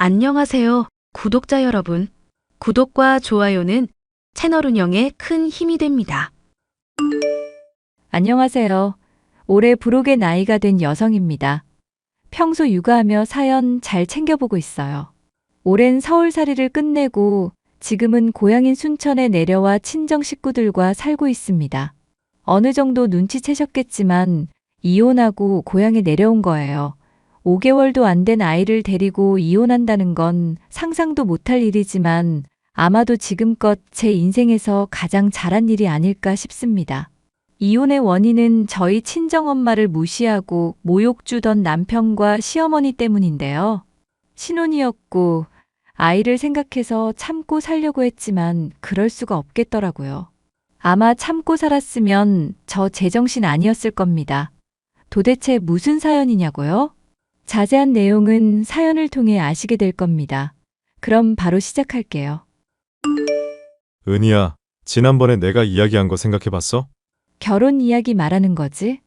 안녕하세요, 구독자 여러분. 구독과 좋아요는 채널 운영에 큰 힘이 됩니다. 안녕하세요. 올해 부록의 나이가 된 여성입니다. 평소 육아하며 사연 잘 챙겨보고 있어요. 오랜 서울살이를 끝내고 지금은 고향인 순천에 내려와 친정 식구들과 살고 있습니다. 어느 정도 눈치채셨겠지만 이혼하고 고향에 내려온 거예요. 5개월도 안 된 아이를 데리고 이혼한다는 건 상상도 못할 일이지만 아마도 지금껏 제 인생에서 가장 잘한 일이 아닐까 싶습니다. 이혼의 원인은 저희 친정엄마를 무시하고 모욕 주던 남편과 시어머니 때문인데요. 신혼이었고 아이를 생각해서 참고 살려고 했지만 그럴 수가 없겠더라고요. 아마 참고 살았으면 저 제정신 아니었을 겁니다. 도대체 무슨 사연이냐고요? 자세한 내용은 사연을 통해 아시게 될 겁니다. 그럼 바로 시작할게요. 은희야, 지난번에 내가 이야기한 거 생각해봤어? 결혼 이야기 말하는 거지?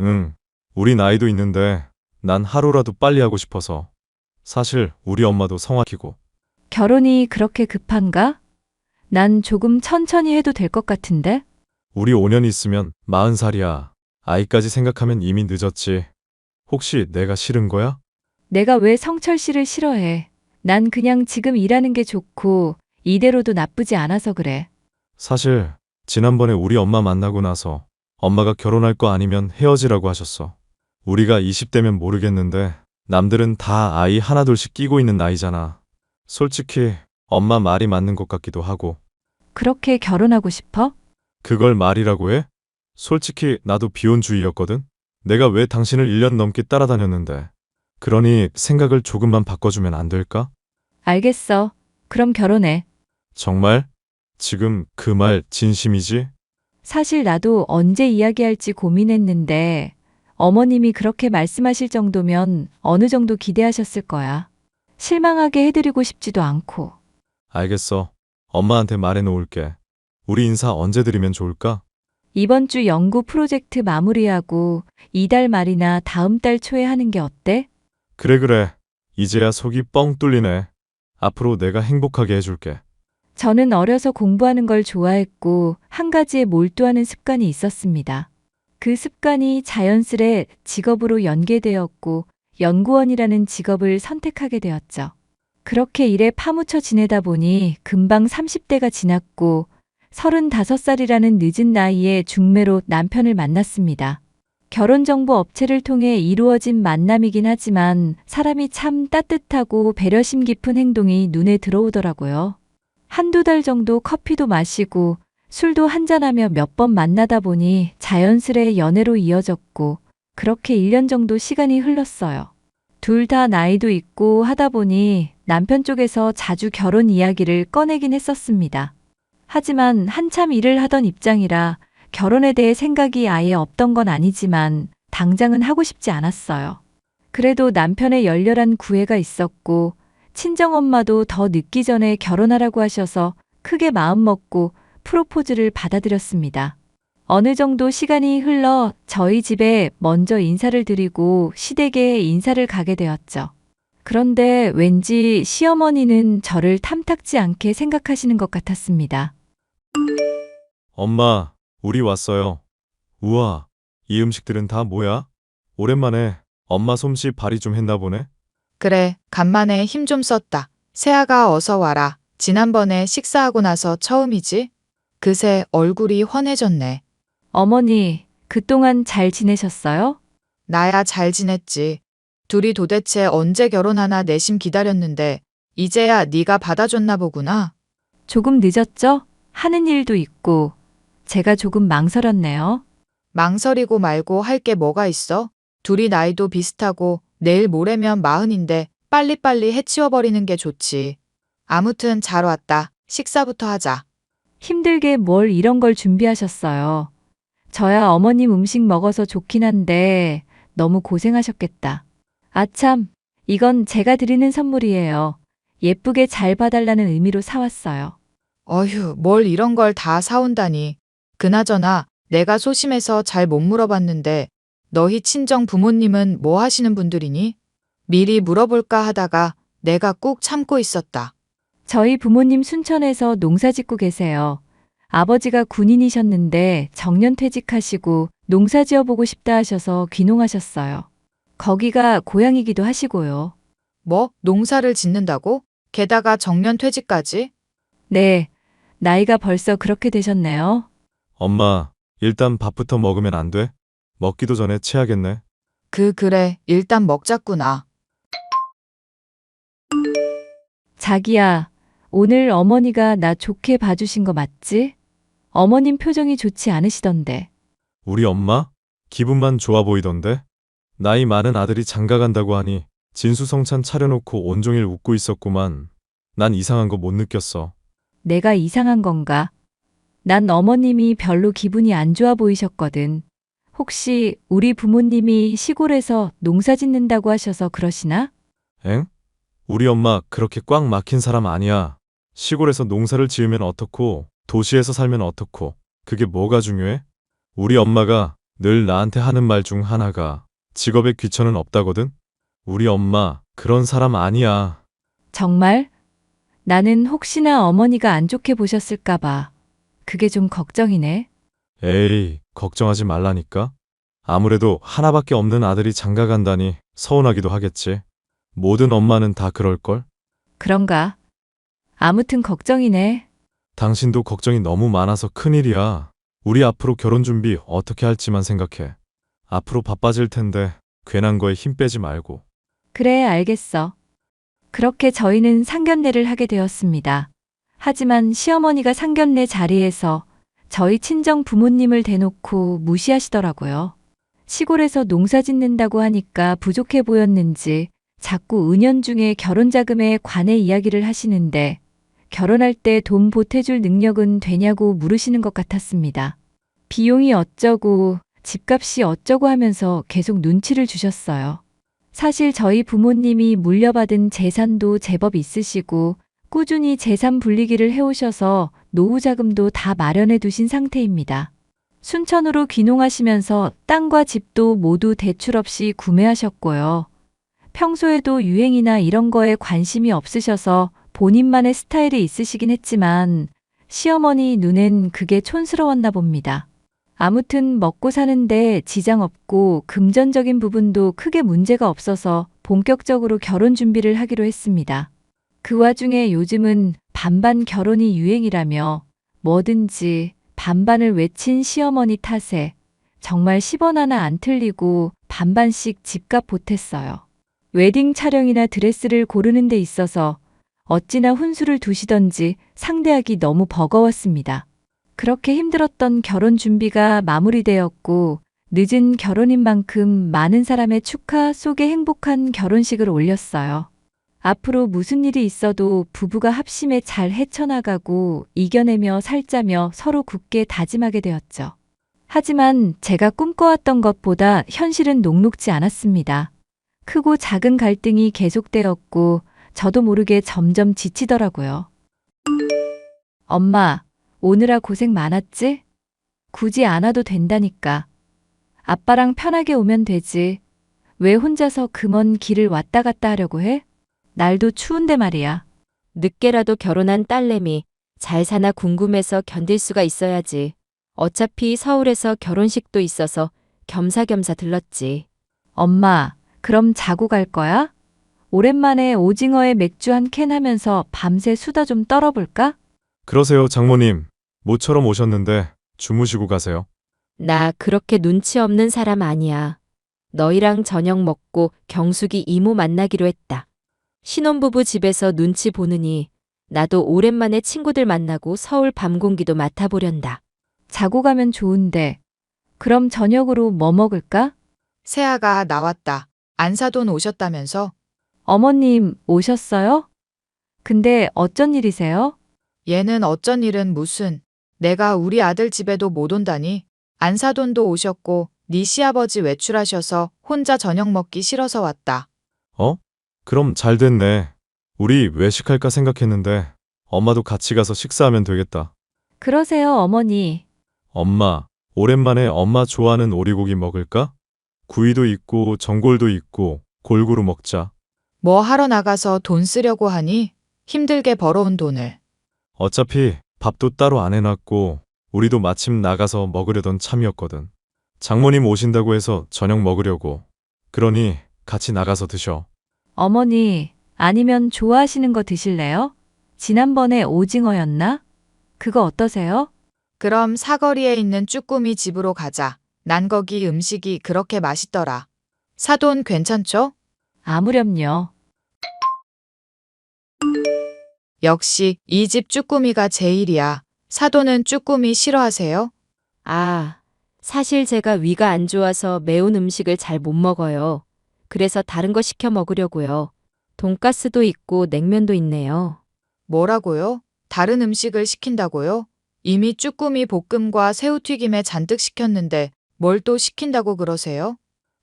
응. 우리 나이도 있는데 난 하루라도 빨리 하고 싶어서. 사실 우리 엄마도 성악이고. 결혼이 그렇게 급한가? 난 조금 천천히 해도 될 것 같은데? 우리 5년 있으면 40살이야. 아이까지 생각하면 이미 늦었지. 혹시 내가 싫은 거야? 내가 왜 성철 씨를 싫어해? 난 그냥 지금 일하는 게 좋고 이대로도 나쁘지 않아서 그래. 사실 지난번에 우리 엄마 만나고 나서 엄마가 결혼할 거 아니면 헤어지라고 하셨어. 우리가 20대면 모르겠는데 남들은 다 아이 하나둘씩 끼고 있는 나이잖아. 솔직히 엄마 말이 맞는 것 같기도 하고. 그렇게 결혼하고 싶어? 그걸 말이라고 해? 솔직히 나도 비혼주의였거든? 내가 왜 당신을 1년 넘게 따라다녔는데. 그러니 생각을 조금만 바꿔주면 안 될까? 알겠어. 그럼 결혼해. 정말? 지금 그 말 진심이지? 사실 나도 언제 이야기할지 고민했는데 어머님이 그렇게 말씀하실 정도면 어느 정도 기대하셨을 거야. 실망하게 해드리고 싶지도 않고. 알겠어. 엄마한테 말해 놓을게. 우리 인사 언제 드리면 좋을까? 이번 주 연구 프로젝트 마무리하고 이달 말이나 다음 달 초에 하는 게 어때? 그래 그래. 이제야 속이 뻥 뚫리네. 앞으로 내가 행복하게 해줄게. 저는 어려서 공부하는 걸 좋아했고 한 가지에 몰두하는 습관이 있었습니다. 그 습관이 자연스레 직업으로 연계되었고 연구원이라는 직업을 선택하게 되었죠. 그렇게 일에 파묻혀 지내다 보니 금방 30대가 지났고 35살이라는 늦은 나이에 중매로 남편을 만났습니다. 결혼정보 업체를 통해 이루어진 만남이긴 하지만 사람이 참 따뜻하고 배려심 깊은 행동이 눈에 들어오더라고요. 한두 달 정도 커피도 마시고 술도 한잔하며 몇 번 만나다 보니 자연스레 연애로 이어졌고 그렇게 1년 정도 시간이 흘렀어요. 둘 다 나이도 있고 하다 보니 남편 쪽에서 자주 결혼 이야기를 꺼내긴 했었습니다. 하지만 한참 일을 하던 입장이라 결혼에 대해 생각이 아예 없던 건 아니지만 당장은 하고 싶지 않았어요. 그래도 남편의 열렬한 구애가 있었고 친정엄마도 더 늦기 전에 결혼하라고 하셔서 크게 마음먹고 프로포즈를 받아들였습니다. 어느 정도 시간이 흘러 저희 집에 먼저 인사를 드리고 시댁에 인사를 가게 되었죠. 그런데 왠지 시어머니는 저를 탐탁지 않게 생각하시는 것 같았습니다. 엄마, 우리 왔어요. 우와, 이 음식들은 다 뭐야? 오랜만에 엄마 솜씨 발휘 좀 했나 보네? 그래, 간만에 힘 좀 썼다. 세아가 어서 와라. 지난번에 식사하고 나서 처음이지? 그새 얼굴이 훤해졌네. 어머니, 그동안 잘 지내셨어요? 나야 잘 지냈지. 둘이 도대체 언제 결혼하나 내심 기다렸는데 이제야 네가 받아줬나 보구나. 조금 늦었죠? 하는 일도 있고. 제가 조금 망설였네요. 망설이고 말고 할 게 뭐가 있어? 둘이 나이도 비슷하고 내일 모레면 마흔인데 빨리빨리 해치워버리는 게 좋지. 아무튼 잘 왔다. 식사부터 하자. 힘들게 뭘 이런 걸 준비하셨어요. 저야 어머님 음식 먹어서 좋긴 한데 너무 고생하셨겠다. 아참, 이건 제가 드리는 선물이에요. 예쁘게 잘 봐달라는 의미로 사왔어요. 어휴, 뭘 이런 걸 다 사온다니. 그나저나 내가 소심해서 잘 못 물어봤는데 너희 친정 부모님은 뭐 하시는 분들이니? 미리 물어볼까 하다가 내가 꾹 참고 있었다. 저희 부모님 순천에서 농사 짓고 계세요. 아버지가 군인이셨는데 정년 퇴직하시고 농사 지어 보고 싶다 하셔서 귀농하셨어요. 거기가 고향이기도 하시고요. 뭐? 농사를 짓는다고? 게다가 정년 퇴직까지? 네. 나이가 벌써 그렇게 되셨네요. 엄마, 일단 밥부터 먹으면 안 돼? 먹기도 전에 체하겠네. 그, 그래. 일단 먹자꾸나. 자기야, 오늘 어머니가 나 좋게 봐주신 거 맞지? 어머님 표정이 좋지 않으시던데. 우리 엄마? 기분만 좋아 보이던데? 나이 많은 아들이 장가 간다고 하니 진수성찬 차려놓고 온종일 웃고 있었구만. 난 이상한 거 못 느꼈어. 내가 이상한 건가? 난 어머님이 별로 기분이 안 좋아 보이셨거든. 혹시 우리 부모님이 시골에서 농사 짓는다고 하셔서 그러시나? 엥? 우리 엄마 그렇게 꽉 막힌 사람 아니야. 시골에서 농사를 지으면 어떻고, 도시에서 살면 어떻고, 그게 뭐가 중요해? 우리 엄마가 늘 나한테 하는 말 중 하나가 직업에 귀천은 없다거든? 우리 엄마 그런 사람 아니야. 정말? 나는 혹시나 어머니가 안 좋게 보셨을까봐. 그게 좀 걱정이네. 에이, 걱정하지 말라니까. 아무래도 하나밖에 없는 아들이 장가 간다니 서운하기도 하겠지. 모든 엄마는 다 그럴걸? 그런가? 아무튼 걱정이네. 당신도 걱정이 너무 많아서 큰일이야. 우리 앞으로 결혼 준비 어떻게 할지만 생각해. 앞으로 바빠질 텐데 괜한 거에 힘 빼지 말고. 그래, 알겠어. 그렇게 저희는 상견례를 하게 되었습니다. 하지만 시어머니가 상견례 자리에서 저희 친정 부모님을 대놓고 무시하시더라고요. 시골에서 농사 짓는다고 하니까 부족해 보였는지 자꾸 은연중에 결혼 자금에 관해 이야기를 하시는데 결혼할 때 돈 보태줄 능력은 되냐고 물으시는 것 같았습니다. 비용이 어쩌고 집값이 어쩌고 하면서 계속 눈치를 주셨어요. 사실 저희 부모님이 물려받은 재산도 제법 있으시고 꾸준히 재산 분리기를 해오셔서 노후 자금도 다 마련해 두신 상태입니다. 순천으로 귀농하시면서 땅과 집도 모두 대출 없이 구매하셨고요. 평소에도 유행이나 이런 거에 관심이 없으셔서 본인만의 스타일이 있으시긴 했지만 시어머니 눈엔 그게 촌스러웠나 봅니다. 아무튼 먹고 사는데 지장 없고 금전적인 부분도 크게 문제가 없어서 본격적으로 결혼 준비를 하기로 했습니다. 그 와중에 요즘은 반반 결혼이 유행이라며 뭐든지 반반을 외친 시어머니 탓에 정말 10원 하나 안 틀리고 반반씩 집값 보탰어요. 웨딩 촬영이나 드레스를 고르는 데 있어서 어찌나 훈수를 두시던지 상대하기 너무 버거웠습니다. 그렇게 힘들었던 결혼 준비가 마무리되었고 늦은 결혼인 만큼 많은 사람의 축하 속에 행복한 결혼식을 올렸어요. 앞으로 무슨 일이 있어도 부부가 합심해 잘 헤쳐나가고 이겨내며 살자며 서로 굳게 다짐하게 되었죠. 하지만 제가 꿈꿔왔던 것보다 현실은 녹록지 않았습니다. 크고 작은 갈등이 계속되었고 저도 모르게 점점 지치더라고요. 엄마, 오느라 고생 많았지? 굳이 안 와도 된다니까. 아빠랑 편하게 오면 되지. 왜 혼자서 그 먼 길을 왔다 갔다 하려고 해? 날도 추운데 말이야. 늦게라도 결혼한 딸내미 잘 사나 궁금해서 견딜 수가 있어야지. 어차피 서울에서 결혼식도 있어서 겸사겸사 들렀지. 엄마, 그럼 자고 갈 거야? 오랜만에 오징어에 맥주 한 캔 하면서 밤새 수다 좀 떨어볼까? 그러세요, 장모님. 모처럼 오셨는데 주무시고 가세요. 나 그렇게 눈치 없는 사람 아니야. 너희랑 저녁 먹고 경숙이 이모 만나기로 했다. 신혼부부 집에서 눈치 보느니 나도 오랜만에 친구들 만나고 서울 밤 공기도 맡아보련다. 자고 가면 좋은데. 그럼 저녁으로 뭐 먹을까? 세아가 나왔다. 안사돈 오셨다면서? 어머님 오셨어요? 근데 어쩐 일이세요? 얘는 어쩐 일은 무슨. 내가 우리 아들 집에도 못 온다니. 안사돈도 오셨고 네 시아버지 외출하셔서 혼자 저녁 먹기 싫어서 왔다. 어? 그럼 잘 됐네. 우리 외식할까 생각했는데 엄마도 같이 가서 식사하면 되겠다. 그러세요, 어머니. 엄마, 오랜만에 엄마 좋아하는 오리고기 먹을까? 구이도 있고 전골도 있고 골고루 먹자. 뭐 하러 나가서 돈 쓰려고 하니? 힘들게 벌어온 돈을. 어차피 밥도 따로 안 해놨고 우리도 마침 나가서 먹으려던 참이었거든. 장모님 오신다고 해서 저녁 먹으려고. 그러니 같이 나가서 드셔. 어머니, 아니면 좋아하시는 거 드실래요? 지난번에 오징어였나? 그거 어떠세요? 그럼 사거리에 있는 쭈꾸미 집으로 가자. 난 거기 음식이 그렇게 맛있더라. 사돈 괜찮죠? 아무렴요. 역시 이 집 쭈꾸미가 제일이야. 사돈은 쭈꾸미 싫어하세요? 아, 사실 제가 위가 안 좋아서 매운 음식을 잘 못 먹어요. 그래서 다른 거 시켜 먹으려고요. 돈가스도 있고 냉면도 있네요. 뭐라고요? 다른 음식을 시킨다고요? 이미 쭈꾸미 볶음과 새우튀김에 잔뜩 시켰는데 뭘 또 시킨다고 그러세요?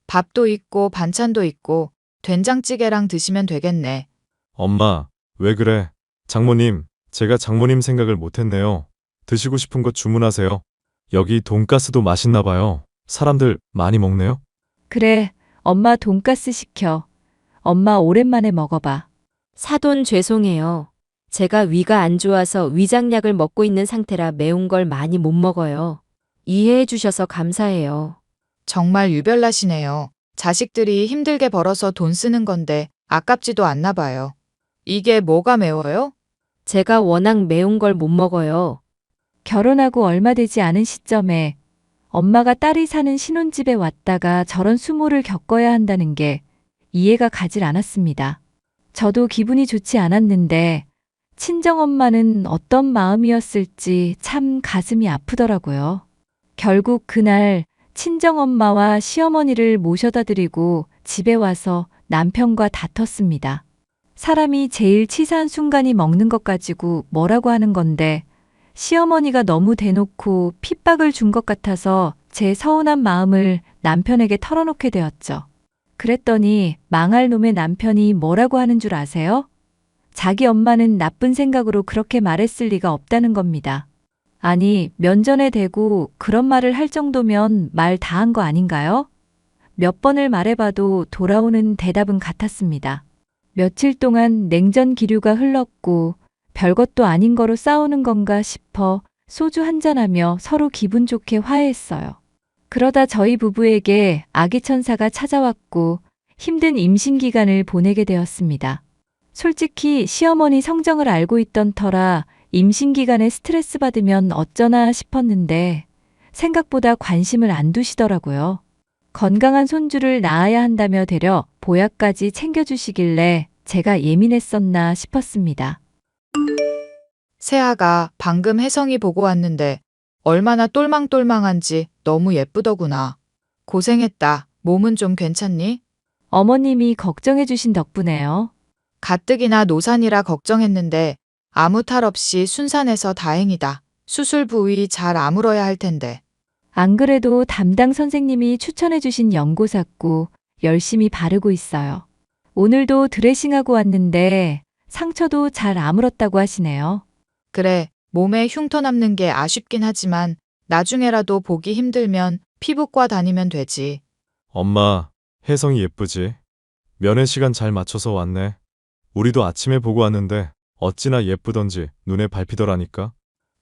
밥도 있고 반찬도 있고 된장찌개랑 드시면 되겠네. 엄마, 왜 그래? 장모님, 제가 장모님 생각을 못했네요. 드시고 싶은 거 주문하세요. 여기 돈가스도 맛있나 봐요. 사람들 많이 먹네요. 그래, 엄마 돈가스 시켜. 엄마 오랜만에 먹어봐. 사돈 죄송해요. 제가 위가 안 좋아서 위장약을 먹고 있는 상태라 매운 걸 많이 못 먹어요. 이해해 주셔서 감사해요. 정말 유별나시네요. 자식들이 힘들게 벌어서 돈 쓰는 건데 아깝지도 않나 봐요. 이게 뭐가 매워요? 제가 워낙 매운 걸 못 먹어요. 결혼하고 얼마 되지 않은 시점에 엄마가 딸이 사는 신혼집에 왔다가 저런 수모를 겪어야 한다는 게 이해가 가질 않았습니다. 저도 기분이 좋지 않았는데 친정엄마는 어떤 마음이었을지 참 가슴이 아프더라고요. 결국 그날 친정엄마와 시어머니를 모셔다 드리고 집에 와서 남편과 다퉜습니다. 사람이 제일 치사한 순간이 먹는 것 가지고 뭐라고 하는 건데 시어머니가 너무 대놓고 핍박을 준 것 같아서 제 서운한 마음을 남편에게 털어놓게 되었죠. 그랬더니 망할 놈의 남편이 뭐라고 하는 줄 아세요? 자기 엄마는 나쁜 생각으로 그렇게 말했을 리가 없다는 겁니다. 아니, 면전에 대고 그런 말을 할 정도면 말 다 한 거 아닌가요? 몇 번을 말해봐도 돌아오는 대답은 같았습니다. 며칠 동안 냉전 기류가 흘렀고 별것도 아닌 거로 싸우는 건가 싶어 소주 한잔하며 서로 기분 좋게 화해했어요. 그러다 저희 부부에게 아기 천사가 찾아왔고 힘든 임신 기간을 보내게 되었습니다. 솔직히 시어머니 성정을 알고 있던 터라 임신 기간에 스트레스 받으면 어쩌나 싶었는데 생각보다 관심을 안 두시더라고요. 건강한 손주를 낳아야 한다며 데려 보약까지 챙겨주시길래 제가 예민했었나 싶었습니다. 세아가 방금 혜성이 보고 왔는데 얼마나 똘망똘망한지 너무 예쁘더구나. 고생했다. 몸은 좀 괜찮니? 어머님이 걱정해 주신 덕분에요. 가뜩이나 노산이라 걱정했는데 아무 탈 없이 순산해서 다행이다. 수술 부위 잘 아물어야 할 텐데. 안 그래도 담당 선생님이 추천해 주신 연고 샀고 열심히 바르고 있어요. 오늘도 드레싱하고 왔는데 상처도 잘 아물었다고 하시네요. 그래, 몸에 흉터 남는 게 아쉽긴 하지만 나중에라도 보기 힘들면 피부과 다니면 되지. 엄마, 혜성이 예쁘지? 면회 시간 잘 맞춰서 왔네. 우리도 아침에 보고 왔는데 어찌나 예쁘던지 눈에 밟히더라니까.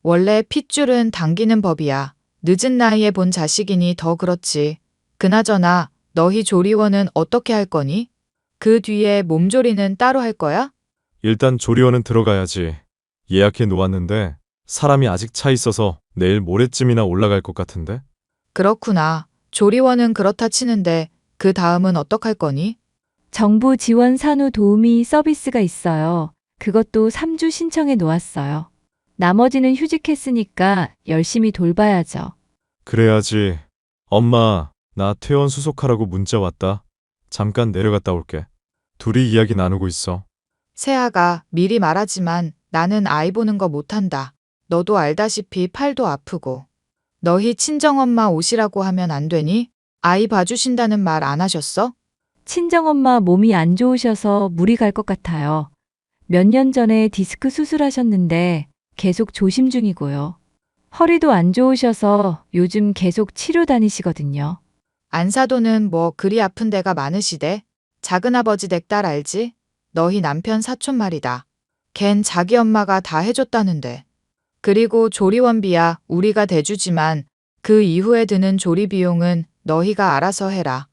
원래 핏줄은 당기는 법이야. 늦은 나이에 본 자식이니 더 그렇지. 그나저나 너희 조리원은 어떻게 할 거니? 그 뒤에 몸조리는 따로 할 거야? 일단 조리원은 들어가야지. 예약해 놓았는데 사람이 아직 차 있어서 내일 모레쯤이나 올라갈 것 같은데? 그렇구나. 조리원은 그렇다 치는데 그 다음은 어떡할 거니? 정부 지원 산후 도우미 서비스가 있어요. 그것도 3주 신청해 놓았어요. 나머지는 휴직했으니까 열심히 돌봐야죠. 그래야지. 엄마, 나 퇴원 수속하라고 문자 왔다. 잠깐 내려갔다 올게. 둘이 이야기 나누고 있어. 세아가 미리 말하지만 나는 아이 보는 거 못한다. 너도 알다시피 팔도 아프고. 너희 친정엄마 오시라고 하면 안 되니? 아이 봐주신다는 말 안 하셨어? 친정엄마 몸이 안 좋으셔서 무리 갈 것 같아요. 몇 년 전에 디스크 수술하셨는데 계속 조심 중이고요. 허리도 안 좋으셔서 요즘 계속 치료 다니시거든요. 안사도는 뭐 그리 아픈 데가 많으시대. 작은아버지 댁 딸 알지? 너희 남편 사촌 말이다. 걘 자기 엄마가 다 해줬다는데. 그리고 조리원비야 우리가 대주지만 그 이후에 드는 조리 비용은 너희가 알아서 해라.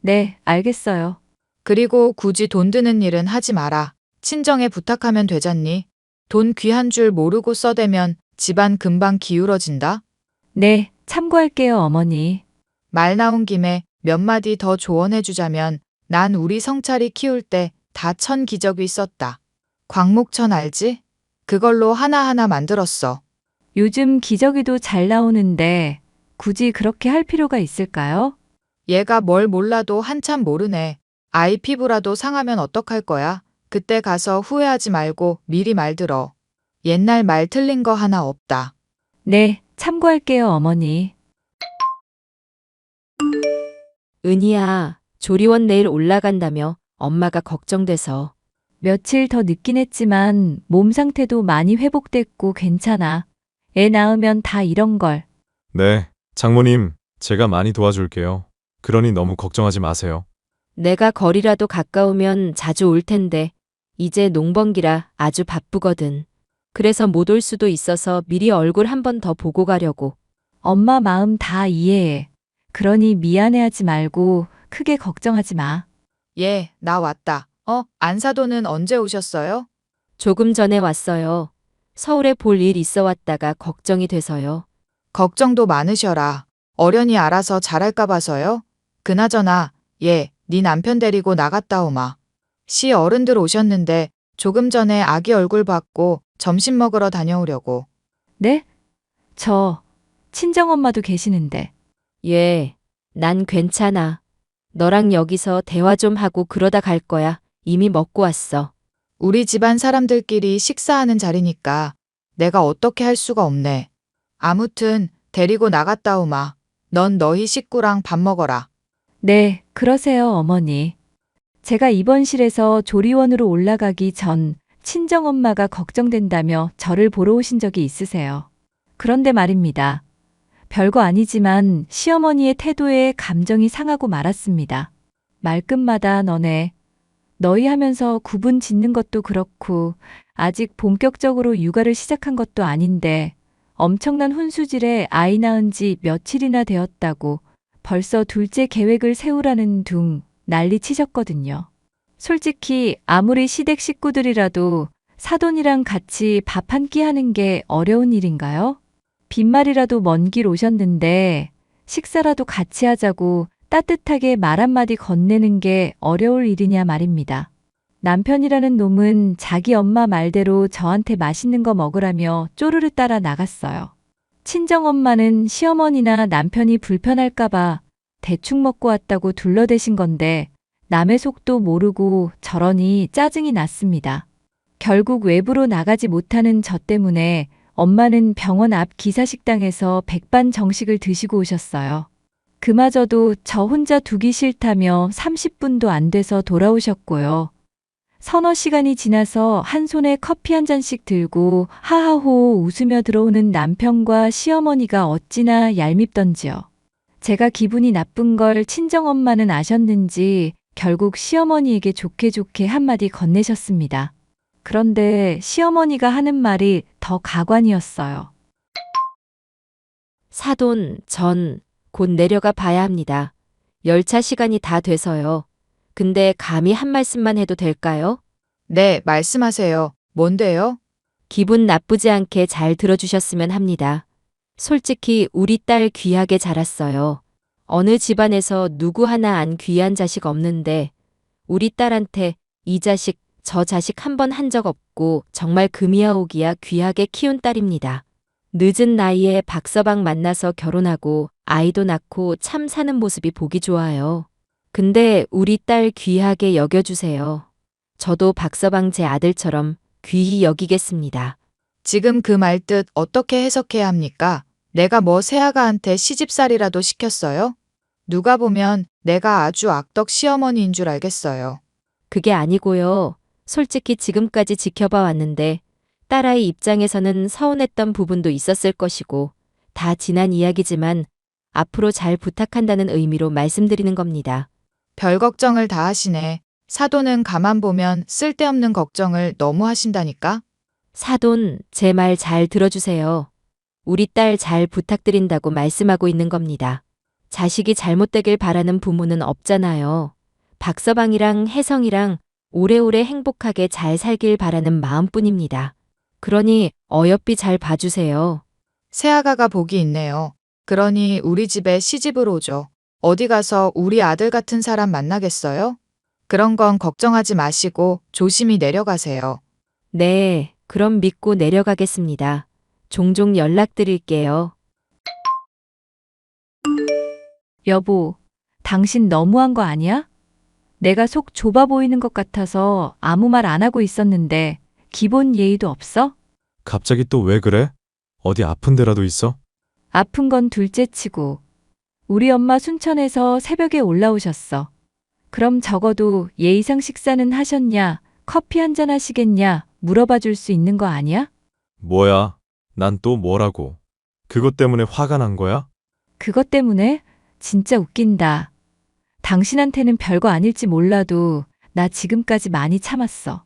네, 알겠어요. 그리고 굳이 돈 드는 일은 하지 마라. 친정에 부탁하면 되잖니. 돈 귀한 줄 모르고 써대면 집안 금방 기울어진다. 네, 참고할게요, 어머니. 말 나온 김에 몇 마디 더 조언해주자면 난 우리 성찰이 키울 때 다 천 기저귀 썼다. 광목천 알지? 그걸로 하나하나 만들었어. 요즘 기저귀도 잘 나오는데 굳이 그렇게 할 필요가 있을까요? 얘가 뭘 몰라도 한참 모르네. 아이 피부라도 상하면 어떡할 거야? 그때 가서 후회하지 말고 미리 말 들어. 옛날 말 틀린 거 하나 없다. 네, 참고할게요, 어머니. 은희야, 조리원 내일 올라간다며 엄마가 걱정돼서. 며칠 더 늦긴 했지만 몸 상태도 많이 회복됐고 괜찮아. 애 낳으면 다 이런 걸. 네, 장모님, 제가 많이 도와줄게요. 그러니 너무 걱정하지 마세요. 내가 거리라도 가까우면 자주 올 텐데, 이제 농번기라 아주 바쁘거든. 그래서 못 올 수도 있어서 미리 얼굴 한 번 더 보고 가려고. 엄마 마음 다 이해해. 그러니 미안해하지 말고 크게 걱정하지 마. 예, 나 왔다. 어, 안사도는 언제 오셨어요? 조금 전에 왔어요. 서울에 볼 일 있어 왔다가 걱정이 돼서요. 걱정도 많으셔라. 어련히 알아서 잘할까 봐서요. 그나저나, 예, 네 남편 데리고 나갔다 오마. 시 어른들 오셨는데 조금 전에 아기 얼굴 봤고 점심 먹으러 다녀오려고. 네? 저 친정엄마도 계시는데. 예, 난 괜찮아. 너랑 여기서 대화 좀 하고 그러다 갈 거야. 이미 먹고 왔어. 우리 집안 사람들끼리 식사하는 자리니까 내가 어떻게 할 수가 없네. 아무튼 데리고 나갔다 오마. 넌 너희 식구랑 밥 먹어라. 네, 그러세요, 어머니. 제가 입원실에서 조리원으로 올라가기 전 친정엄마가 걱정된다며 저를 보러 오신 적이 있으세요. 그런데 말입니다. 별거 아니지만 시어머니의 태도에 감정이 상하고 말았습니다. 말끝마다 너네, 너희 하면서 구분 짓는 것도 그렇고 아직 본격적으로 육아를 시작한 것도 아닌데 엄청난 훈수질에 아이 낳은 지 며칠이나 되었다고 벌써 둘째 계획을 세우라는 둥 난리 치셨거든요. 솔직히 아무리 시댁 식구들이라도 사돈이랑 같이 밥 한 끼 하는 게 어려운 일인가요? 빈말이라도 먼 길 오셨는데 식사라도 같이 하자고 따뜻하게 말 한마디 건네는 게 어려울 일이냐 말입니다. 남편이라는 놈은 자기 엄마 말대로 저한테 맛있는 거 먹으라며 쪼르르 따라 나갔어요. 친정엄마는 시어머니나 남편이 불편할까봐 대충 먹고 왔다고 둘러대신 건데 남의 속도 모르고 저러니 짜증이 났습니다. 결국 외부로 나가지 못하는 저 때문에 엄마는 병원 앞 기사식당에서 백반 정식을 드시고 오셨어요. 그마저도 저 혼자 두기 싫다며 30분도 안 돼서 돌아오셨고요. 서너 시간이 지나서 한 손에 커피 한 잔씩 들고 하하호 웃으며 들어오는 남편과 시어머니가 어찌나 얄밉던지요. 제가 기분이 나쁜 걸 친정엄마는 아셨는지 결국 시어머니에게 좋게 좋게 한마디 건네셨습니다. 그런데 시어머니가 하는 말이 더 가관이었어요. 사돈, 전, 곧 내려가 봐야 합니다. 열차 시간이 다 돼서요. 근데 감히 한 말씀만 해도 될까요? 네, 말씀하세요. 뭔데요? 기분 나쁘지 않게 잘 들어주셨으면 합니다. 솔직히 우리 딸 귀하게 자랐어요. 어느 집안에서 누구 하나 안 귀한 자식 없는데 우리 딸한테 이 자식 저 자식 한 번 한 적 없고 정말 금이야 오기야 귀하게 키운 딸입니다. 늦은 나이에 박서방 만나서 결혼하고 아이도 낳고 참 사는 모습이 보기 좋아요. 근데 우리 딸 귀하게 여겨주세요. 저도 박서방 제 아들처럼 귀히 여기겠습니다. 지금 그 말 뜻 어떻게 해석해야 합니까? 내가 뭐 새아가한테 시집살이라도 시켰어요? 누가 보면 내가 아주 악덕 시어머니인 줄 알겠어요. 그게 아니고요. 솔직히 지금까지 지켜봐 왔는데 딸아이 입장에서는 서운했던 부분도 있었을 것이고 다 지난 이야기지만 앞으로 잘 부탁한다는 의미로 말씀드리는 겁니다. 별 걱정을 다 하시네. 사돈은 가만 보면 쓸데없는 걱정을 너무 하신다니까? 사돈, 제 말 잘 들어주세요. 우리 딸 잘 부탁드린다고 말씀하고 있는 겁니다. 자식이 잘못되길 바라는 부모는 없잖아요. 박서방이랑 혜성이랑 오래오래 행복하게 잘 살길 바라는 마음뿐입니다. 그러니 어여삐 잘 봐주세요. 새아가가 복이 있네요. 그러니 우리 집에 시집을 오죠. 어디 가서 우리 아들 같은 사람 만나겠어요? 그런 건 걱정하지 마시고 조심히 내려가세요. 네, 그럼 믿고 내려가겠습니다. 종종 연락드릴게요. 여보, 당신 너무한 거 아니야? 내가 속 좁아 보이는 것 같아서 아무 말 안 하고 있었는데 기본 예의도 없어? 갑자기 또 왜 그래? 어디 아픈 데라도 있어? 아픈 건 둘째 치고 우리 엄마 순천에서 새벽에 올라오셨어. 그럼 적어도 예의상 식사는 하셨냐, 커피 한 잔 하시겠냐 물어봐 줄 수 있는 거 아니야? 뭐야? 난 또 뭐라고? 그것 때문에 화가 난 거야? 그것 때문에 진짜 웃긴다. 당신한테는 별거 아닐지 몰라도 나 지금까지 많이 참았어.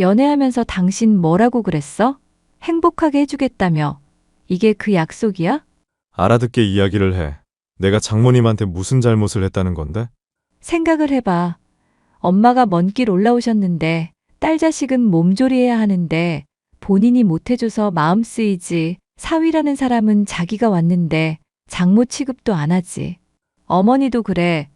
연애하면서 당신 뭐라고 그랬어? 행복하게 해주겠다며. 이게 그 약속이야? 알아듣게 이야기를 해. 내가 장모님한테 무슨 잘못을 했다는 건데? 생각을 해봐. 엄마가 먼 길 올라오셨는데 딸 자식은 몸조리해야 하는데 본인이 못해줘서 마음 쓰이지. 사위라는 사람은 자기가 왔는데 장모 취급도 안 하지. 어머니도 그래.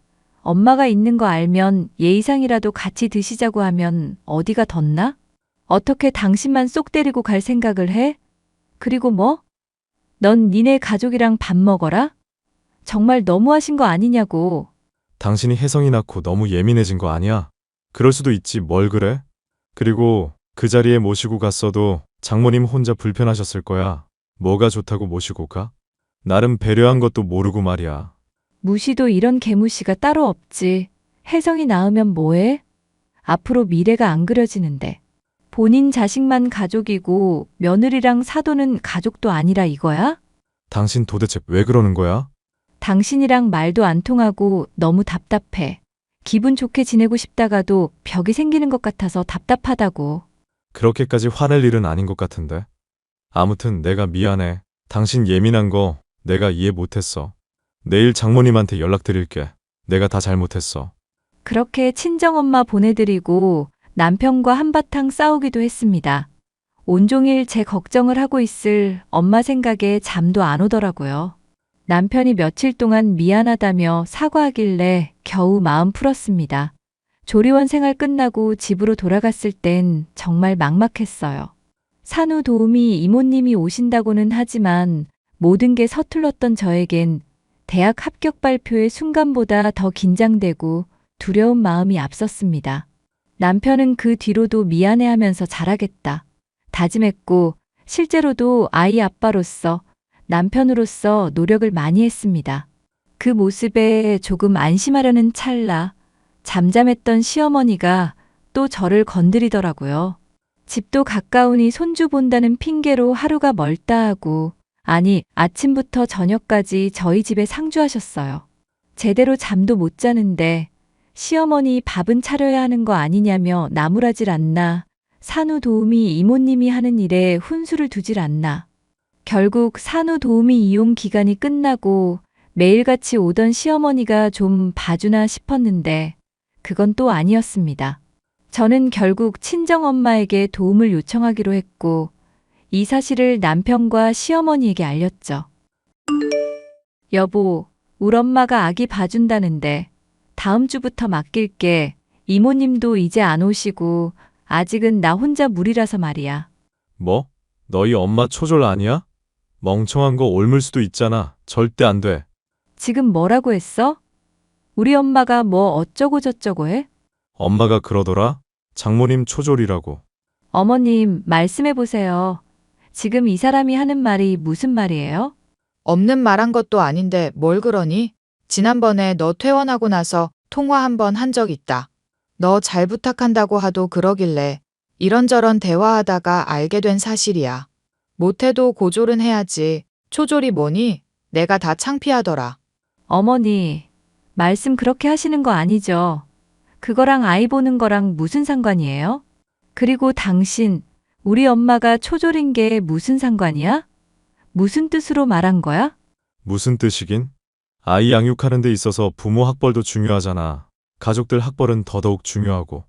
엄마가 있는 거 알면 예의상이라도 같이 드시자고 하면 어디가 덧나? 어떻게 당신만 쏙 데리고 갈 생각을 해? 그리고 뭐? 넌 니네 가족이랑 밥 먹어라? 정말 너무하신 거 아니냐고. 당신이 혜성이 낳고 너무 예민해진 거 아니야? 그럴 수도 있지 뭘 그래? 그리고 그 자리에 모시고 갔어도 장모님 혼자 불편하셨을 거야. 뭐가 좋다고 모시고 가? 나름 배려한 것도 모르고 말이야. 무시도 이런 개무시가 따로 없지. 혜성이 낳으면 뭐해? 앞으로 미래가 안 그려지는데. 본인 자식만 가족이고 며느리랑 사돈은 가족도 아니라 이거야? 당신 도대체 왜 그러는 거야? 당신이랑 말도 안 통하고 너무 답답해. 기분 좋게 지내고 싶다가도 벽이 생기는 것 같아서 답답하다고. 그렇게까지 화낼 일은 아닌 것 같은데. 아무튼 내가 미안해. 당신 예민한 거 내가 이해 못했어. 내일 장모님한테 연락드릴게. 내가 다 잘못했어. 그렇게 친정엄마 보내드리고 남편과 한바탕 싸우기도 했습니다. 온종일 제 걱정을 하고 있을 엄마 생각에 잠도 안 오더라고요. 남편이 며칠 동안 미안하다며 사과하길래 겨우 마음 풀었습니다. 조리원 생활 끝나고 집으로 돌아갔을 땐 정말 막막했어요. 산후 도우미 이모님이 오신다고는 하지만 모든 게 서툴렀던 저에겐 대학 합격 발표의 순간보다 더 긴장되고 두려운 마음이 앞섰습니다. 남편은 그 뒤로도 미안해하면서 잘하겠다. 다짐했고, 실제로도 아이 아빠로서, 남편으로서 노력을 많이 했습니다. 그 모습에 조금 안심하려는 찰나, 잠잠했던 시어머니가 또 저를 건드리더라고요. 집도 가까우니 손주 본다는 핑계로 하루가 멀다 하고, 아니, 아침부터 저녁까지 저희 집에 상주하셨어요. 제대로 잠도 못 자는데, 시어머니 밥은 차려야 하는 거 아니냐며 나무라질 않나, 산후 도우미 이모님이 하는 일에 훈수를 두질 않나. 결국 산후 도우미 이용 기간이 끝나고 매일같이 오던 시어머니가 좀 봐주나 싶었는데, 그건 또 아니었습니다. 저는 결국 친정엄마에게 도움을 요청하기로 했고, 이 사실을 남편과 시어머니에게 알렸죠. 여보, 울 엄마가 아기 봐준다는데 다음 주부터 맡길게. 이모님도 이제 안 오시고 아직은 나 혼자 무리라서 말이야. 뭐? 너희 엄마 초졸 아니야? 멍청한 거 옮을 수도 있잖아. 절대 안 돼. 지금 뭐라고 했어? 우리 엄마가 뭐 어쩌고 저쩌고 해? 엄마가 그러더라. 장모님 초졸이라고. 어머님, 말씀해 보세요. 지금 이 사람이 하는 말이 무슨 말이에요? 없는 말한 것도 아닌데 뭘 그러니? 지난번에 너 퇴원하고 나서 통화 한 번 한 적 있다. 너 잘 부탁한다고 하도 그러길래 이런저런 대화하다가 알게 된 사실이야. 못해도 고졸은 해야지. 초졸이 뭐니? 내가 다 창피하더라. 어머니, 말씀 그렇게 하시는 거 아니죠? 그거랑 아이 보는 거랑 무슨 상관이에요? 그리고 당신, 우리 엄마가 초졸인 게 무슨 상관이야? 무슨 뜻으로 말한 거야? 무슨 뜻이긴? 아이 양육하는 데 있어서 부모 학벌도 중요하잖아. 가족들 학벌은 더더욱 중요하고.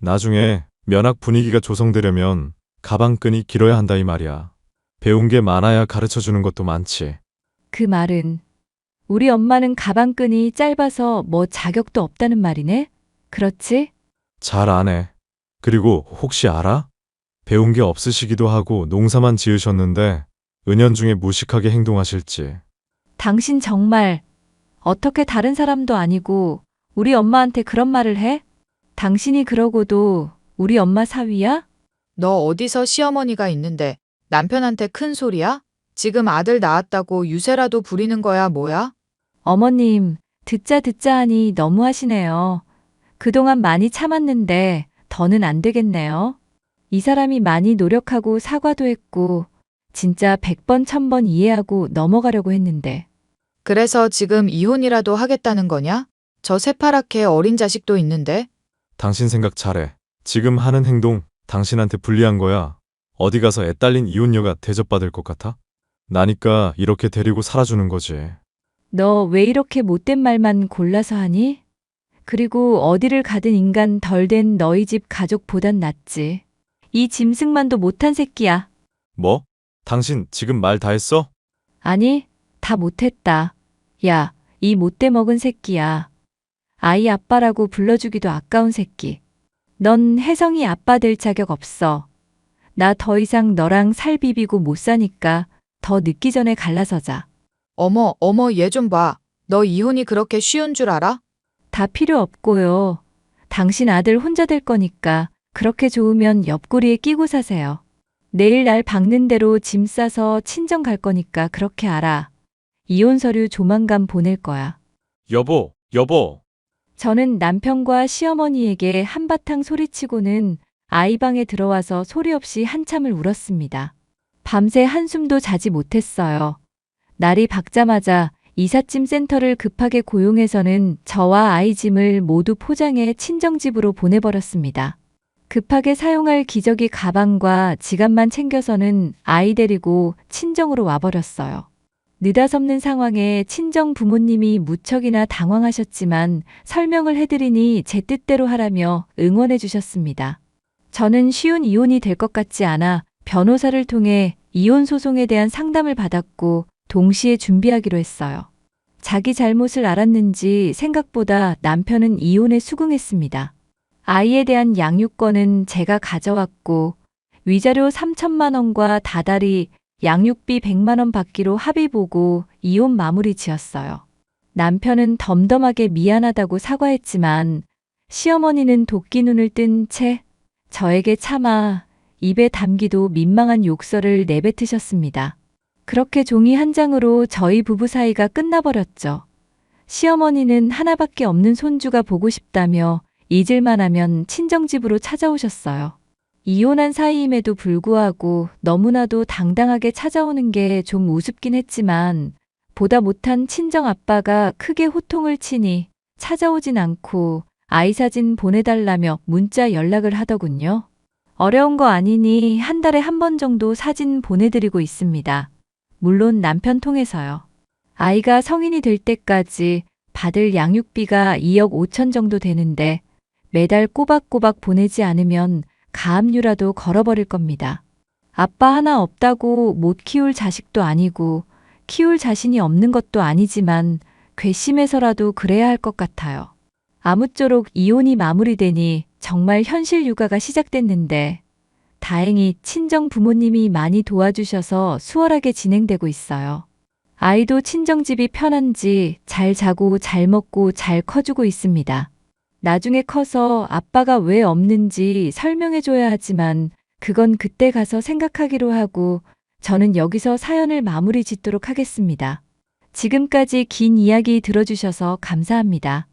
나중에 면학 분위기가 조성되려면 가방끈이 길어야 한다 이 말이야. 배운 게 많아야 가르쳐 주는 것도 많지. 그 말은 우리 엄마는 가방끈이 짧아서 뭐 자격도 없다는 말이네? 그렇지? 잘 안 해. 그리고 혹시 알아? 배운 게 없으시기도 하고 농사만 지으셨는데 은연중에 무식하게 행동하실지. 당신 정말 어떻게 다른 사람도 아니고 우리 엄마한테 그런 말을 해? 당신이 그러고도 우리 엄마 사위야? 너 어디서 시어머니가 있는데 남편한테 큰 소리야? 지금 아들 낳았다고 유세라도 부리는 거야, 뭐야? 어머님, 듣자 듣자 하니 너무하시네요. 그동안 많이 참았는데 더는 안 되겠네요. 이 사람이 많이 노력하고 사과도 했고 진짜 100번 1000번 이해하고 넘어가려고 했는데 그래서 지금 이혼이라도 하겠다는 거냐? 저 새파랗게 어린 자식도 있는데? 당신 생각 잘해. 지금 하는 행동 당신한테 불리한 거야. 어디 가서 애 딸린 이혼녀가 대접받을 것 같아? 나니까 이렇게 데리고 살아주는 거지. 너 왜 이렇게 못된 말만 골라서 하니? 그리고 어디를 가든 인간 덜 된 너희 집 가족보단 낫지. 이 짐승만도 못한 새끼야. 뭐? 당신 지금 말 다 했어? 아니, 다 못했다. 야, 이 못돼 먹은 새끼야. 아이 아빠라고 불러주기도 아까운 새끼. 넌 혜성이 아빠 될 자격 없어. 나 더 이상 너랑 살 비비고 못 사니까 더 늦기 전에 갈라서자. 어머, 어머, 얘 좀 봐. 너 이혼이 그렇게 쉬운 줄 알아? 다 필요 없고요. 당신 아들 혼자 될 거니까 그렇게 좋으면 옆구리에 끼고 사세요. 내일 날 박는 대로 짐 싸서 친정 갈 거니까 그렇게 알아. 이혼 서류 조만간 보낼 거야. 여보, 여보. 저는 남편과 시어머니에게 한바탕 소리치고는 아이 방에 들어와서 소리 없이 한참을 울었습니다. 밤새 한숨도 자지 못했어요. 날이 밝자마자 이삿짐 센터를 급하게 고용해서는 저와 아이 짐을 모두 포장해 친정집으로 보내버렸습니다. 급하게 사용할 기저귀 가방과 지갑만 챙겨서는 아이 데리고 친정으로 와버렸어요. 느닷없는 상황에 친정 부모님이 무척이나 당황하셨지만 설명을 해드리니 제 뜻대로 하라며 응원해 주셨습니다. 저는 쉬운 이혼이 될 것 같지 않아 변호사를 통해 이혼 소송에 대한 상담을 받았고 동시에 준비하기로 했어요. 자기 잘못을 알았는지 생각보다 남편은 이혼에 수긍했습니다. 아이에 대한 양육권은 제가 가져왔고 위자료 3천만 원과 다달이 양육비 100만 원 받기로 합의 보고 이혼 마무리 지었어요. 남편은 덤덤하게 미안하다고 사과했지만 시어머니는 도끼 눈을 뜬 채 저에게 차마 입에 담기도 민망한 욕설을 내뱉으셨습니다. 그렇게 종이 한 장으로 저희 부부 사이가 끝나버렸죠. 시어머니는 하나밖에 없는 손주가 보고 싶다며 잊을만 하면 친정집으로 찾아오셨어요. 이혼한 사이임에도 불구하고 너무나도 당당하게 찾아오는 게 좀 우습긴 했지만 보다 못한 친정 아빠가 크게 호통을 치니 찾아오진 않고 아이 사진 보내달라며 문자 연락을 하더군요. 어려운 거 아니니 한 달에 한 번 정도 사진 보내드리고 있습니다. 물론 남편 통해서요. 아이가 성인이 될 때까지 받을 양육비가 2억 5천 정도 되는데 매달 꼬박꼬박 보내지 않으면 가압류라도 걸어버릴 겁니다. 아빠 하나 없다고 못 키울 자식도 아니고 키울 자신이 없는 것도 아니지만 괘씸해서라도 그래야 할 것 같아요. 아무쪼록 이혼이 마무리되니 정말 현실 육아가 시작됐는데 다행히 친정 부모님이 많이 도와주셔서 수월하게 진행되고 있어요. 아이도 친정집이 편한지 잘 자고 잘 먹고 잘 커주고 있습니다. 나중에 커서 아빠가 왜 없는지 설명해줘야 하지만 그건 그때 가서 생각하기로 하고 저는 여기서 사연을 마무리 짓도록 하겠습니다. 지금까지 긴 이야기 들어주셔서 감사합니다.